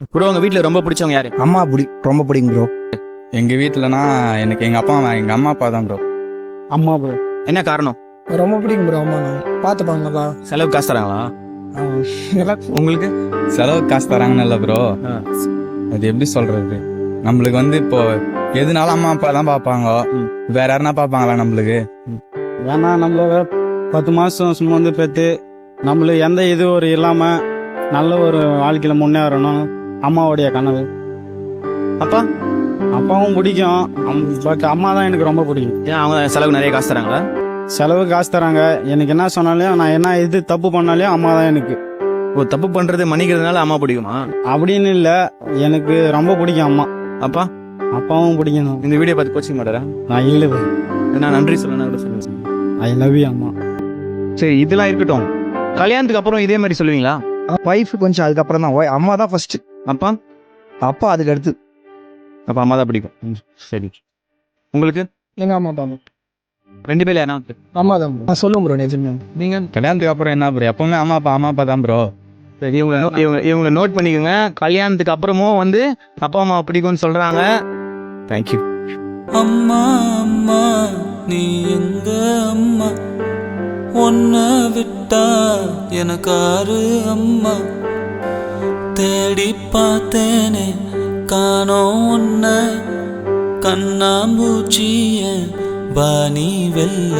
Bro உங்க வீட்ல ரொம்ப பிடிச்சவங்க யாரு? அம்மா பிடி ரொம்ப பிடிக்கும் ப்ரோ எங்க வீட்டுலனா எனக்கு எங்க அப்பா அம்மா எங்க அம்மா அப்பா தான் ப்ரோ அம்மா ப்ரோ என்ன காரணம்? ரொம்ப பிடிக்கும் ப்ரோ அம்மா நல்லா செலவு காசு தராங்களா? உங்களுக்கு? செலவு காசு தராங்கன்னு இல்லை ப்ரோ. அது எப்படி சொல்றது? நம்மளுக்கு வந்து இப்போ எதுனாலும் அம்மா அப்பா தான் பார்ப்பாங்க. வேற யாருன்னா பார்ப்பாங்களா நம்மளுக்கு? ஏன்னா நம்மள பத்து மாதம் சுமந்து பெற்று நம்மளுக்கு எந்த இது ஒரு இல்லாமல் நல்ல ஒரு வாழ்க்கையில் முன்னேறணும். அம்மாவுடைய கனவு. அப்பா அப்பாவும் பிடிக்கும். பட் அம்மா தான் எனக்கு ரொம்ப பிடிக்கும். ஏன் அவங்க செலவு நிறைய காசு தராங்களா? செலவு காசு தராங்க. எனக்கு என்ன சொன்னாலும் நான் என்ன இது தப்பு பண்ணாலும் அம்மா தான் எனக்கு. ஓ தப்பு பண்றது மன்னிக்கிறதுனால அம்மா பிடிக்குமா? அப்படின்னு இல்லை. எனக்கு ரொம்ப பிடிக்கும் அம்மா. அப்பா? அப்பாவும் பிடிக்கும். இந்த வீடியோ பார்த்து கோச்சிங் மாட்டாரா நான் இல்லை நான் நன்றி சொல்லணும் கூட சொல்லுங்க ஐ லவ் யூ அம்மா. சரி இதெல்லாம் இருக்கட்டும். கல்யாணத்துக்கு அப்புறம் இதே மாதிரி சொல்லுவீங்களா? ஒய்ஃப் கொஞ்சம் அதுக்கப்புறம் தான் அம்மா தான் ஃபர்ஸ்ட் அப்பா அப்பா அதுக்கு அடுத்து அப்ப அம்மா தான் பிடிக்கும். ம், சரி. உங்களுக்கு? எங்க அம்மா தான் ரெண்டு பேர் யாரா அம்மா தான் நான் சொல்லுவேன் ப்ரோ நிஜமே நீங்க? கல்யாணத்துக்கு அப்புறம் என்ன ப்ரோ எப்பவுமே அம்மா அப்பா அம்மா அப்பா தான் ப்ரோ சரி இவங்க இவங்க இவங்க நோட் பண்ணிக்கோங்க. கல்யாணத்துக்கு அப்புறமும் வந்து அப்பா அம்மா பிடிக்கும்னு சொல்றாங்க. தேங்க்யூ அம்மா அம்மா நீ எங்க அம்மா? உன்னை விட்டா எனக்காரு அம்மா. தேடி பார்த்தேனே காணோ உன்ன. கண்ணாம்பூச்சிய வாணி வெல்ல